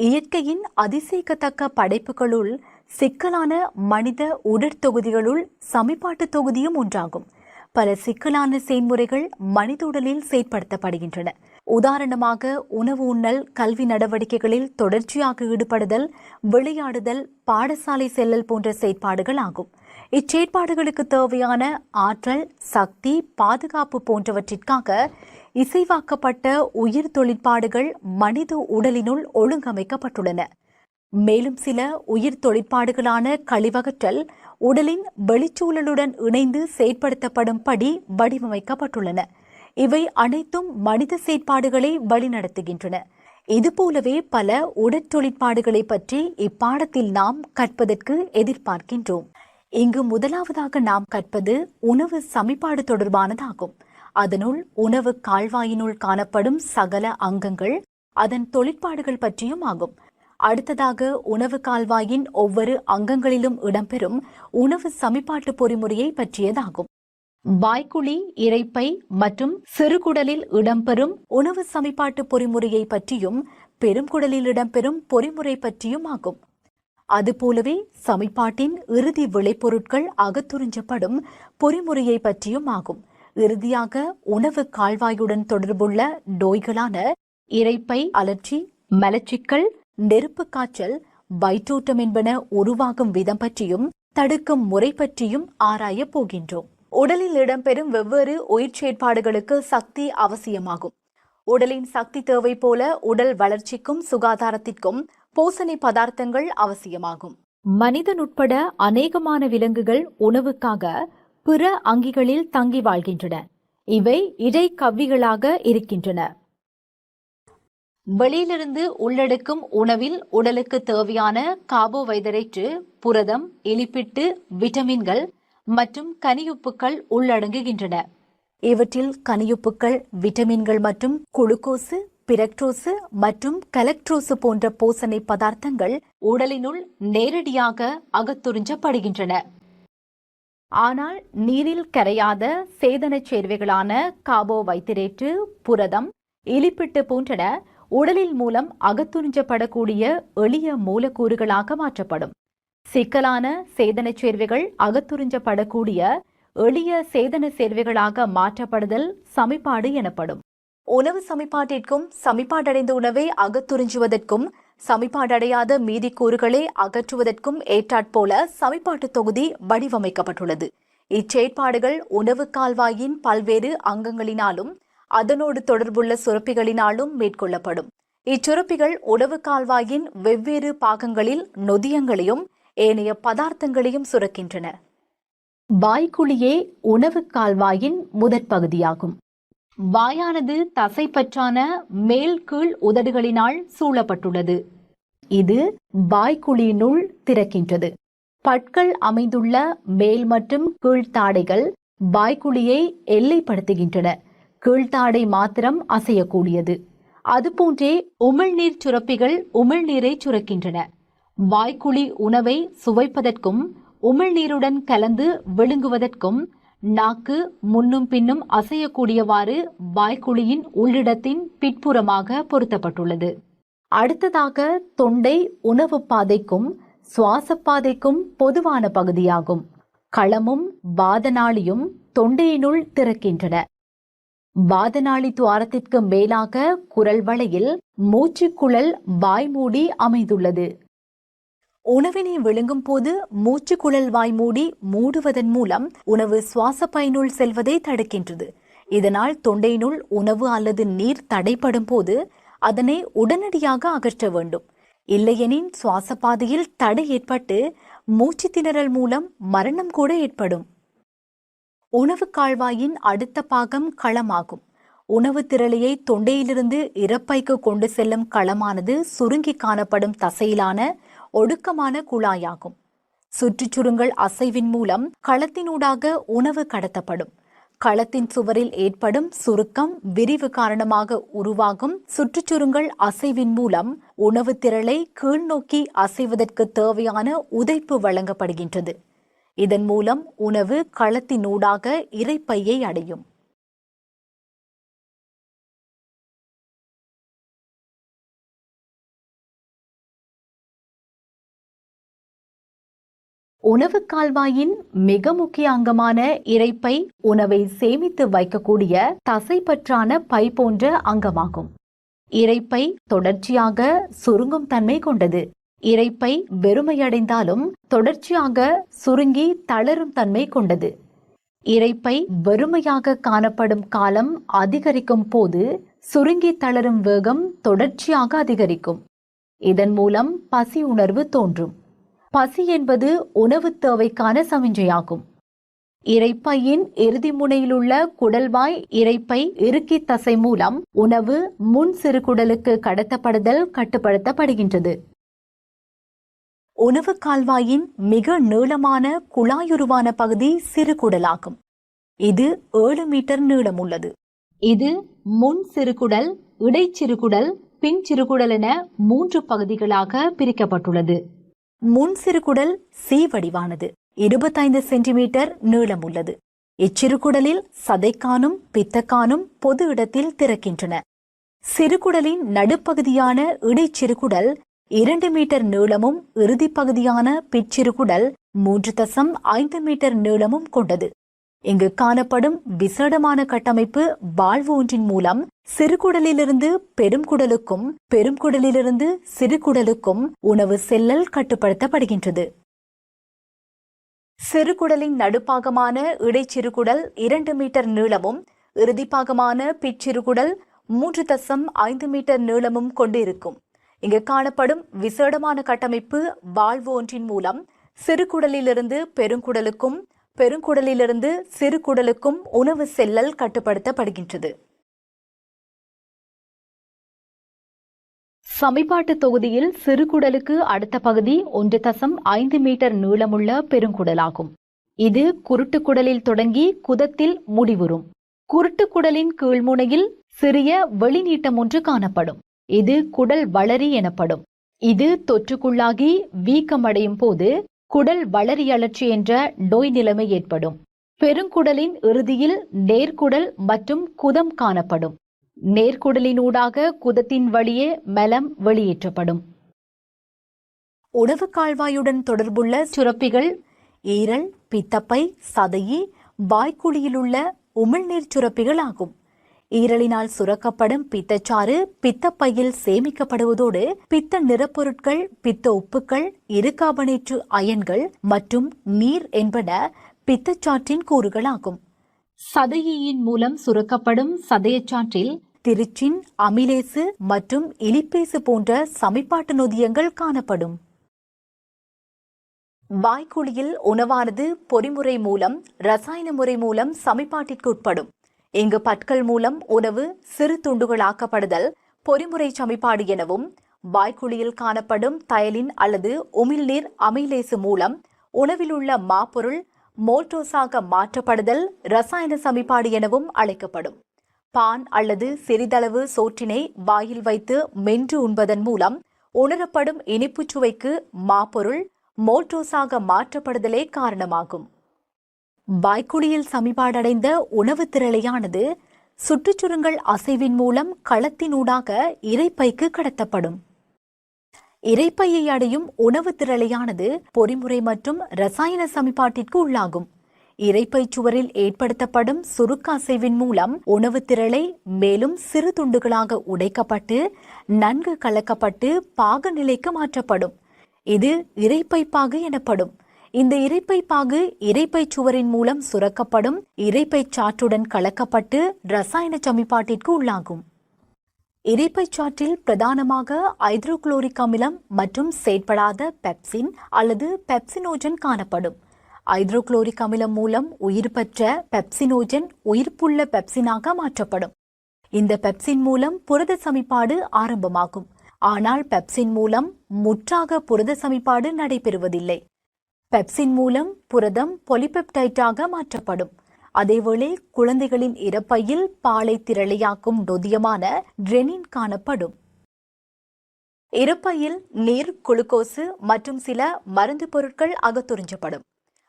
இயற்கையின் அதிசயிக்கத்தக்க படைப்புகளுள் சிக்கலான மனித உடற்தொகுதிகளுள் சமிப்பாட்டு தொகுதியும் ஒன்றாகும். பல சிக்கலான செயல்முறைகள் மனித உடலில் செயற்படுத்தப்படுகின்றன. உதாரணமாக உணவு உண்ணல் கல்வி நடவடிக்கைகளில் தொடர்ச்சியாக ஈடுபடுதல் விளையாடுதல் பாடசாலை செல்லல் போன்ற செயற்பாடுகள் ஆகும். இச்செயற்பாடுகளுக்கு தேவையான ஆற்றல் சக்தி பாதுகாப்பு போன்றவற்றிற்காக இசைவாக்கப்பட்ட உயிர் தொழிற்பாடுகள் மனித உடலினுள் ஒழுங்கமைக்கப்பட்டுள்ளன. மேலும் சில உயிர் தொழிற்பாடுகளான கழிவகற்றல் உடலின் வெளிச்சூழலுடன் இணைந்து செயற்படுத்தப்படும் படி வடிவமைக்கப்பட்டுள்ளன. இவை அனைத்தும் மனித செயற்பாடுகளை வழிநடத்துகின்றன. இதுபோலவே பல உடற்தொழிற்பாடுகளை பற்றி இப்பாடத்தில் நாம் கற்பதற்கு எதிர்பார்க்கின்றோம். இங்கு முதலாவதாக நாம் கற்பது உணவு சமிபாடு தொடர்பானதாகும். அதனுள் உணவு கால்வாயினுள் காணப்படும் சகல அங்கங்கள் அதன் தொழிற்பாடுகள் பற்றியும் ஆகும். அடுத்ததாக உணவு கால்வாயின் ஒவ்வொரு அங்கங்களிலும் இடம்பெறும் உணவு சமிபாட்டு பொறிமுறையை பற்றியதாகும். வாய்க்குழி இறைப்பை மற்றும் சிறுகுடலில் இடம்பெறும் உணவு சமிபாட்டு பொறிமுறையை பற்றியும் பெருங்குடலில் இடம்பெறும் பொறிமுறை பற்றியும் ஆகும். அதுபோலவே சமிப்பாட்டின் இறுதி விளைபொருட்கள் அகத்துறிஞ்சப்படும் பொறிமுறையை பற்றியும் ஆகும். இறுதியாக உணவு கால்வாயுடன் தொடர்புள்ள நோய்களான இறைப்பை அலர்ச்சி மலச்சிக்கல் நெருப்பு காய்ச்சல் வயிற்றூட்டம் என்பன உருவாகும் விதம் பற்றியும் தடுக்கும் முறை பற்றியும் ஆராயப் போகின்றோம். உடலில் இடம்பெறும் வெவ்வேறு உயிர் செயற்பாடுகளுக்கு சக்தி அவசியமாகும். உடலின் சக்தி தேவை போல உடல் வளர்ச்சிக்கும் சுகாதாரத்திற்கும் போசணை பதார்த்தங்கள் அவசியமாகும். மனிதன் உட்பட அநேகமான விலங்குகள் உணவுக்காக பிற அங்கிகளில் தங்கி வாழ்கின்றன. இவை இடை கவ்விகளாக இருக்கின்றன. வெளியிலிருந்து உள்ளெடுக்கும் உணவில் உடலுக்கு தேவையான கார்போவைதரேட்டு புரதம் இலிப்பிட்டு விட்டமின்கள் மற்றும் கனியுப்புக்கள் உள்ளடங்குகின்றன. இவற்றில் கனியுப்புக்கள் விட்டமின்கள் மற்றும் குளுக்கோசு பிரக்டோசு மற்றும் கலக்ட்ரோசு போன்ற போசணை பதார்த்தங்கள் உடலினுள் நேரடியாக அகத்துறிஞ்சப்படுகின்றன ஆனால் நீரில் கரையாத சேதனச் சேர்வைகளான வைத்திரேட்டு புரதம் இலிப்பிட்டு போன்றன உடலில் மூலம் அகத்துறிஞ்சப்படக்கூடிய எளிய மூலக்கூறுகளாக மாற்றப்படும். சிக்கலான சேதனச் சேர்வைகள் அகத்துறிஞ்சப்படக்கூடிய எளிய சேதன சேர்வைகளாக மாற்றப்படுதல் சமிப்பாடு எனப்படும். உணவு சமிப்பாட்டிற்கும் சமிப்பாடடைந்த உணவை அகத்துறிஞ்சுவதற்கும் சமிபாடடையாத மீதி கூறுகளை அகற்றுவதற்கும் ஏற்றாற்போல சமிபாட்டு தொகுதி வடிவமைக்கப்பட்டுள்ளது. இச்செயற்பாடுகள் உணவு கால்வாயின் பல்வேறு அங்கங்களினாலும் அதனோடு தொடர்புள்ள சுரப்பிகளினாலும் மேற்கொள்ளப்படும். இச்சுரப்பிகள் உணவு கால்வாயின் வெவ்வேறு பாகங்களில் நொதியங்களையும் ஏனைய பதார்த்தங்களையும் சுரக்கின்றன. வாய்க்குழியே உணவு கால்வாயின் முதற் பகுதியாகும். வாயானது தசைப்பற்றான மேல் கீழ் உதடுகளினால் சூழப்பட்டுள்ளது. இது வாய்க்குழியினுள் திறக்கின்றது. பற்கள் அமைந்துள்ள மேல் மற்றும் கீழ்த்தாடைகள் வாய்க்குழியை எல்லைப்படுத்துகின்றன. கீழ்த்தாடை மாத்திரம் அசையக்கூடியது. அதுபோன்றே உமிழ்நீர் சுரப்பிகள் உமிழ்நீரை சுரக்கின்றன. வாய்க்குழி உணவை சுவைப்பதற்கும் உமிழ்நீருடன் கலந்து விழுங்குவதற்கும் நாக்கு முன்னும் பின்னும் அசையக்கூடியவாறு வாய்க்குழியின் உள்ளிடத்தின் பிற்புறமாக பொருத்தப்பட்டுள்ளது. அடுத்ததாக தொண்டை உணவு பாதைக்கும் சுவாசப்பாதைக்கும் பொதுவான பகுதியாகும். களமும் வாதநாளியும் தொண்டையினுள் திறக்கின்றன. வாதநாளி துவாரத்திற்கு மேலாக குரல் வளையில் மூச்சுக்குழல் வாய்மூடி அமைந்துள்ளது. உணவினை விழுங்கும் போது மூச்சுக்குழல் வாய் மூடி மூடுவதன் மூலம் உணவு சுவாச பயனுள் செல்வதை தடுக்கின்றது. இதனால் தொண்டையினுள் உணவு அல்லது நீர் தடைப்படும் போது அதனை உடனடியாக அகற்ற வேண்டும். இல்லையெனின் சுவாச பாதையில் தடை ஏற்பட்டு மூச்சு திணறல் மூலம் மரணம் கூட ஏற்படும். உணவு கால்வாயின் அடுத்த பாகம் களமாகும். உணவு திரளியை தொண்டையிலிருந்து இறப்பைக்கு கொண்டு செல்லும் களமானது சுருங்கி காணப்படும் தசையிலான ஒடுக்கமான குழாயாகும். சுற்றுச்சுருங்கள் அசைவின் மூலம் களத்தினூடாக உணவு கடத்தப்படும். களத்தின் சுவரில் ஏற்படும் சுருக்கம் விரிவு காரணமாக உருவாகும். சுற்றுச்சுருங்கள் அசைவின் மூலம் உணவு திரளை கீழ்நோக்கி அசைவதற்கு தேவையான உதைப்பு வழங்கப்படுகின்றது. இதன் மூலம் உணவு களத்தினூடாக இறைப்பையை அடையும். உணவு கால்வாயின் மிக முக்கிய அங்கமான இரைப்பை உணவை சேமித்து வைக்கக்கூடிய தசைப்பற்றான பை போன்ற அங்கமாகும். இரைப்பை தொடர்ச்சியாக சுருங்கும் தன்மை கொண்டது. இரைப்பை வெறுமையடைந்தாலும் தொடர்ச்சியாக சுருங்கி தளரும் தன்மை கொண்டது. இரைப்பை வெறுமையாக காணப்படும் காலம் அதிகரிக்கும் போது சுருங்கி தளரும் வேகம் தொடர்ச்சியாக அதிகரிக்கும். இதன் மூலம் பசி உணர்வு தோன்றும். பசி என்பது உணவு தேவைக்கான சமிஞ்சையாகும். இறைப்பையின் இறுதி முனையிலுள்ள குடல்வாய் இறைப்பை இறுக்கி தசை மூலம் உணவு முன் சிறுகுடலுக்கு கடத்தப்படுதல் கட்டுப்படுத்தப்படுகின்றது. உணவு கால்வாயின் மிக நீளமான குழாயுருவான பகுதி சிறுகுடலாகும். இது ஏழு மீட்டர் நீளம் உள்ளது இது முன் சிறுகுடல் இடைச்சிறுகுடல் பின் சிறுகுடல் என மூன்று பகுதிகளாக பிரிக்கப்பட்டுள்ளது. முன் சிறுகுடல் சி வடிவானது. இருபத்தைந்து சென்டிமீட்டர் நீளம் உள்ளது. இச்சிறுகுடலில் சதைக்கானும் பித்தக்கானும் பொது இடத்தில் திறக்கின்றன. சிறுகுடலின் நடுப்பகுதியான இடைச்சிறுகுடல் இரண்டு மீட்டர் நீளமும் இறுதி பகுதியான பிச்சிறுகுடல் மூன்று தசம் ஐந்து மீட்டர் நீளமும் கொண்டது. இங்கு காணப்படும் விசேடமான கட்டமைப்பு வாழ்வு ஒன்றின் மூலம் சிறுகுடலிலிருந்து பெருங்குடலுக்கும் பெருங்குடலிலிருந்து சிறுகுடலுக்கும் உணவு செல்லல் கட்டுப்படுத்தப்படுகின்றது. சிறுகுடலின் நடுப்பாகமான இடைச்சிறுகுடல் இரண்டு மீட்டர் நீளமும் இறுதிப்பாகமான பிச்சிறுகுடல் மூன்று தசம் ஐந்து மீட்டர் நீளமும் கொண்டிருக்கும். இங்கு காணப்படும் விசேடமான கட்டமைப்பு வாழ்வு ஒன்றின் மூலம் சிறுகுடலிலிருந்து பெருங்குடலுக்கும் பெருங்குடலிலிருந்து சிறுகுடலுக்கும் உணவு செல்லல் கட்டுப்படுத்தப்படுகின்றது. சமிபாட்டு தொகுதியில் சிறுகுடலுக்கு அடுத்த பகுதி ஒன்று தசம் ஐந்து மீட்டர் நீளமுள்ள பெருங்குடலாகும். இது குருட்டுக்குடலில் தொடங்கி குதத்தில் முடிவுறும். குருட்டுக்குடலின் கீழ்முனையில் சிறிய வெளிநீட்டம் ஒன்று காணப்படும். இது குடல் வளரி எனப்படும். இது தொற்றுக்குள்ளாகி வீக்கமடையும் போது குடல் வளரி அழற்சி என்ற நோய் நிலைமை ஏற்படும். பெருங்குடலின் இறுதியில் நேர்குடல் மற்றும் குதம் காணப்படும். நேர்குடலினூடாக குதத்தின் வழியே மலம் வெளியேற்றப்படும். உணவு கால்வாயுடன் தொடர்புள்ள சுரப்பிகள் ஈரல் பித்தப்பை சதையி வாய்க்குழியிலுள்ள உமிழ்நீர் சுரப்பிகள் ஆகும் ஈரலினால் சுரக்கப்படும் பித்தச்சாறு பித்தப்பையில் சேமிக்கப்படுவதோடு பித்த நிறப்பொருட்கள் பித்த உப்புக்கள் இருகாபனேற்று அயன்கள் மற்றும் நீர் என்பன பித்தச்சாற்றின் கூறுகளாகும். சதையின் மூலம் சுரக்கப்படும் சதையச்சாற்றில் திருச்சின் அமிலேசு மற்றும் இலிப்பேசு போன்ற சமிப்பாட்டு நொதியங்கள் காணப்படும். வாய்க்குழியில் உணவானது பொறிமுறை மூலம் ரசாயன முறை மூலம் சமிப்பாட்டிற்கு உட்படும். இங்கு பற்கள் மூலம் உணவு சிறு துண்டுகளாக்கப்படுதல் பொறிமுறை சமிப்பாடு எனவும் வாய்க்குழியில் காணப்படும் தயலின் அல்லது உமிழ்நீர் அமைலேசு மூலம் உணவில் உள்ள மாப்பொருள் மோல்டோஸாக மாற்றப்படுதல் ரசாயன சமிபாடு எனவும் அழைக்கப்படும். பான் அல்லது சிறிதளவு சோற்றினை வாயில் வைத்து மென்று உண்பதன் மூலம் உணரப்படும் இனிப்புச் சுவைக்கு மாப்பொருள் மோல்டோஸாக மாற்றப்படுதலே காரணமாகும். வாய்க்குழியில் சமிபாடடைந்த உணவு திரளையானது சுற்றுச்சுருங்கள் அசைவின் மூலம் களத்தினூடாக இறைப்பைக்கு கடத்தப்படும். இறைப்பையை அடையும் உணவு திரளையானது பொறிமுறை மற்றும் ரசாயன சமிபாட்டிற்கு உள்ளாகும். இறைப்பை சுவரில் ஏற்படுத்தப்படும் சுருக்க அசைவின் மூலம் உணவு திரளை மேலும் சிறு துண்டுகளாக உடைக்கப்பட்டு நன்கு கலக்கப்பட்டு பாக நிலைக்கு மாற்றப்படும். இது இறைப்பை பாகு எனப்படும். இந்த இறைப்பை பாகு இறைப்பை சுவரின் மூலம் சுரக்கப்படும் இறைப்பை சாற்றுடன் கலக்கப்பட்டு ரசாயன சமிபாட்டிற்கு உள்ளாகும். இறைப்பை சாற்றில் பிரதானமாக ஐதரோகுளோரிக் அமிலம் மற்றும் செயற்படாத பெப்சின் அல்லது பெப்சினோஜன் காணப்படும். ஐதரோகுளோரிக் அமிலம் மூலம் உயிர் பெற்ற பெப்சினோஜன் உயிர்ப்புள்ள பெப்சினாக மாற்றப்படும். இந்த பெப்சின் மூலம் புரத சமிப்பாடு ஆரம்பமாகும். ஆனால் பெப்சின் மூலம் முற்றாக புரத சமிப்பாடு நடைபெறுவதில்லை. பெப்சின் மூலம் புரதம் பொலிபெப்டைட்டாக மாற்றப்படும். அதேவேளை குழந்தைகளின் இறப்பையில் பாலை திரளையாக்கும் நொதியமான ட்ரெனின் காணப்படும். இறப்பையில் நீர் குளுக்கோசு மற்றும் சில மருந்து பொருட்கள் அகத்துறிஞ்சப்படும்.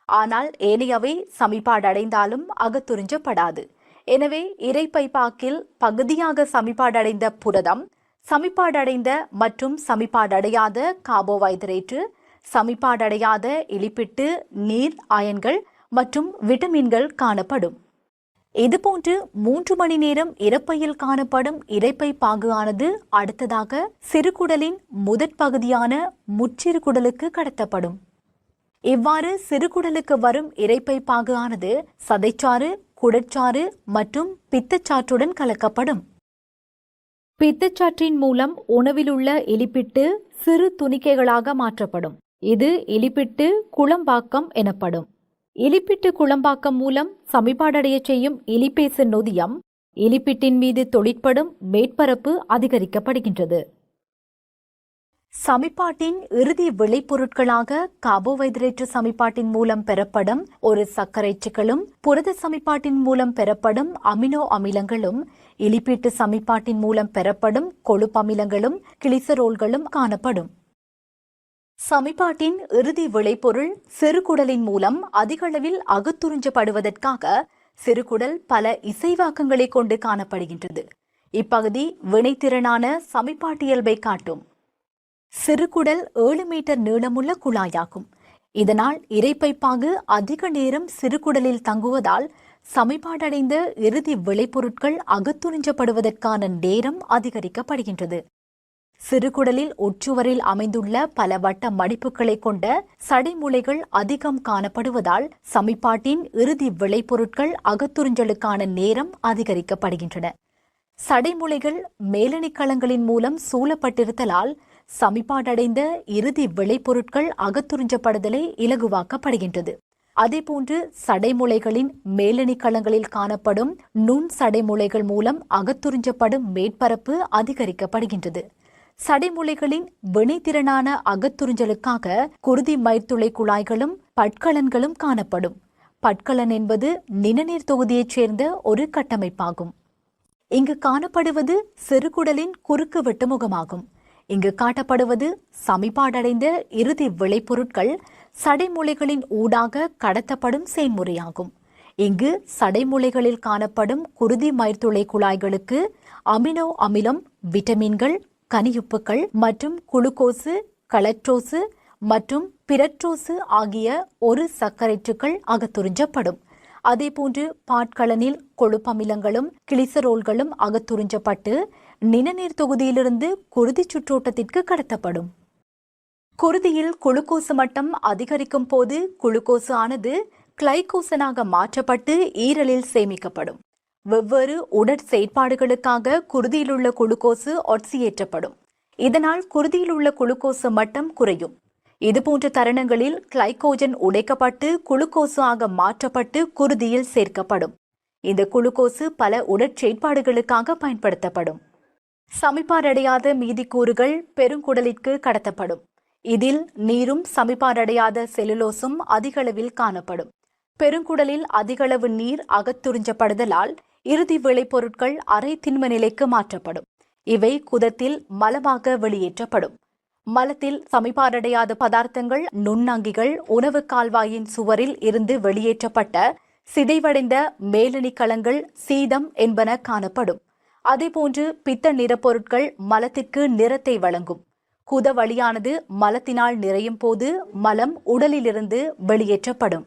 ஆனால் ஏனையவை சமிபாடடைந்தாலும் அகத்துறிஞ்சப்படாது. எனவே இறைப்பைப்பாக்கில் பகுதியாக சமிபாடடைந்த புரதம் சமிபாடடைந்த மற்றும் சமிபாடடையாத கார்போஹைட்ரேட்டு சமிபாடடையாத இழிப்பிட்டு நீர் அயன்கள் மற்றும் விட்டமின்கள் காணப்படும். இதுபோன்று மூன்று மணி நேரம் இறப்பையில் காணப்படும் இறைப்பை பாகுவானது அடுத்ததாக சிறுகுடலின் முதற் பகுதியான முச்சிறுகுடலுக்கு கடத்தப்படும். இவ்வாறு சிறுகுடலுக்கு வரும் இறைப்பை பாகுவானது சதைச்சாறு குடற்சாறு மற்றும் பித்தச்சாற்றுடன் கலக்கப்படும். பித்தச்சாற்றின் மூலம் உணவிலுள்ள எலிப்பிட்டு சிறு துணிக்கைகளாக மாற்றப்படும். இது எலிப்பிட்டு குளம்பாக்கம் எனப்படும். எலிப்பிட்டு குளம்பாக்கம் மூலம் சமிபாடடைய செய்யும் எலிப்பேச நொதியம் எலிப்பிட்டின் மீது தொழிற்படும் மேற்பரப்பு அதிகரிக்கப்படுகின்றது. சமிப்பாட்டின் இறுதி விளைபொருட்களாக கார்போஹைட்ரேட் சமிப்பாட்டின் மூலம் பெறப்படும் ஒரு சர்க்கரைச்சுக்களும் புரத சமிப்பாட்டின் மூலம் பெறப்படும் அமினோ அமிலங்களும் இலிப்பீட்டு சமிப்பாட்டின் மூலம் பெறப்படும் கொழுப்பமிலங்களும் கிளிசரோல்களும் காணப்படும். சமிபாட்டின் இறுதி விளைபொருள் சிறுகுடலின் மூலம் அதிகளவில் அகத்துறிஞ்சப்படுவதற்காக சிறுகுடல் பல இசைவாக்கங்களை கொண்டு காணப்படுகின்றது. இப்பகுதி வினைத்திறனான சமிபாட்டியல்பை காட்டும். சிறுகுடல் ஏழு மீட்டர் நீளமுள்ள குழாயாகும். இதனால் இறைப்பைப்பாகு அதிக நேரம் சிறுகுடலில் தங்குவதால் சமிபாடடைந்த இறுதி விளைபொருட்கள் அகத்துறிஞ்சப்படுவதற்கான நேரம் அதிகரிக்கப்படுகின்றது. சிறுகுடலில் ஒற்றுவரில் அமைந்துள்ள பல வட்ட மடிப்புகளை கொண்ட சடைமுளைகள் அதிகம் காணப்படுவதால் சமிப்பாட்டின் இறுதி விளைபொருட்கள் அகத்துறிஞ்சலுக்கான நேரம் அதிகரிக்கப்படுகின்றன. சடைமுலைகள் மேலணிக்களங்களின் மூலம் சூழப்பட்டிருத்தலால் சமிப்பாடடைந்த இறுதி விளைபொருட்கள் அகத்துறிஞ்சப்படுதலை இலகுவாக்கப்படுகின்றது. அதேபோன்று சடைமுளைகளின் மேலணிக்களங்களில் காணப்படும் நுண் சடைமுளைகள் மூலம் அகத்துறிஞ்சப்படும் மேற்பரப்பு அதிகரிக்கப்படுகின்றது. சடைமுலைகளின் வினைத்திறனான அகத்துறிஞ்சலுக்காக குருதி மயிர்த்துளை குழாய்களும் பட்கலன்களும் காணப்படும். பட்கலன் என்பது நிணநீர் தொகுதியைச் சேர்ந்த ஒரு கட்டமைப்பாகும். இங்கு காணப்படுவது சிறுகுடலின் குறுக்கு வெட்டு முகமாகும். இங்கு காட்டப்படுவது சமிபாடடைந்த இறுதி விளைபொருட்கள் சடைமுலைகளின் ஊடாக கடத்தப்படும் செயல்முறையாகும் இங்கு சடைமுலைகளில் காணப்படும் குருதி மயிர்த்துளை குழாய்களுக்கு அமினோ அமிலம் விட்டமின்கள் கனியுப்புக்கள் மற்றும் குளுக்கோசு கலட்ரோசு மற்றும் பிரட்ரோசு ஆகிய ஒரு சர்க்கரைற்றுக்கள் அகத்துறிஞ்சப்படும். அதேபோன்று பாட்கலனில் கொழுப்பமிலங்களும் கிளிசரோல்களும் அகத்துறிஞ்சப்பட்டு நிணநீர் தொகுதியிலிருந்து குருதி சுற்றோட்டத்திற்கு கடத்தப்படும். குருதியில் குளுக்கோசு மட்டம் அதிகரிக்கும் போது குளுக்கோசு ஆனது கிளைகோசனாக மாற்றப்பட்டு ஈரலில் சேமிக்கப்படும். வெவ்வேறு உடற் செயற்பாடுகளுக்காக குருதியிலுள்ள குளுக்கோசு ஒட்சியேற்றப்படும். இதனால் குருதியில் உள்ள குளுக்கோசு மட்டம் குறையும். இதுபோன்ற தருணங்களில் கிளைகோஜன் உடைக்கப்பட்டு குளுக்கோசு ஆக மாற்றப்பட்டு குருதியில் சேர்க்கப்படும். இந்த குளுக்கோசு பல உடற்செயற்பாடுகளுக்காக பயன்படுத்தப்படும். சமிப்பாரடையாத மீதிக்கூறுகள் பெருங்குடலிற்கு கடத்தப்படும். இதில் நீரும் சமிப்பாரடையாத செல்லுலோசும் அதிகளவில் காணப்படும். பெருங்குடலில் அதிகளவு நீர் அகத்துறிஞ்சப்படுதலால் இறுதி விளைபொருட்கள் அரை திண்ம நிலைக்கு மாற்றப்படும். இவை குதத்தில் மலமாக வெளியேற்றப்படும். மலத்தில் சமிபாரடையாத பதார்த்தங்கள் நுண்ணங்கிகள் உணவு கால்வாயின் சுவரில் இருந்து வெளியேற்றப்பட்ட சிதைவடைந்த மேலணி கலங்கள் சீதம் என்பன காணப்படும். அதேபோன்று பித்த நிறப்பொருட்கள் மலத்திற்கு நிறத்தை வழங்கும். குத வழியானது மலத்தினால் நிறையும் போது மலம் உடலிலிருந்து வெளியேற்றப்படும்.